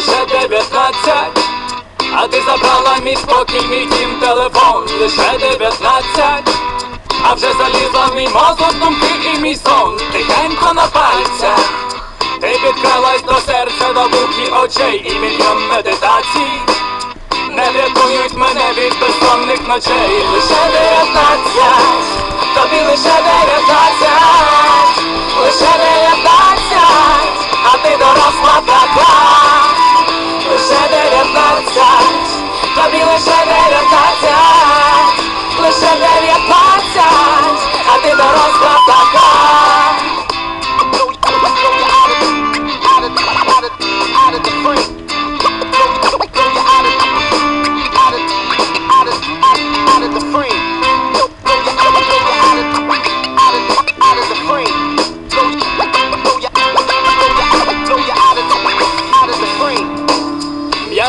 лише 19 А ти забрала мій спокій, мій дім, телефон. Лише 19 А вже залізла в мій мозок, думки і мій сон. Тихенько на пальцях. Ти підкралась до серця, до буки очей. І мільйон медитацій. Не врятують мене від безсонних ночей. Лише 19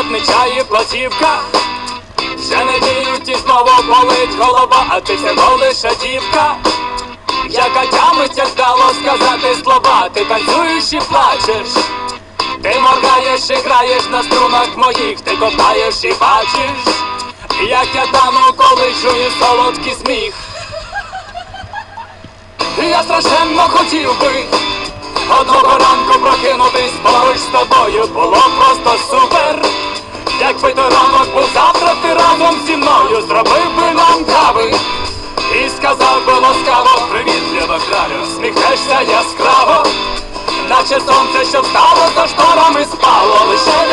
І платівка. Вже діють і знову болить голова, а ти всього лише дівка Яка тямиться вдало сказати слова, ти танцюєш і плачеш. Ти моргаєш і граєш на струнах моїх, ти копаєш і бачиш Як я тану, коли чую солодкий сміх. Я страшенно хотів би Одного ранку прокинутись поруч з тобою. Було просто супер. Зробив би нам кави І сказав би ласкаво, привіт, люба кралю, сміхнешся яскраво, наче сонце, що встало за шторами спало, лише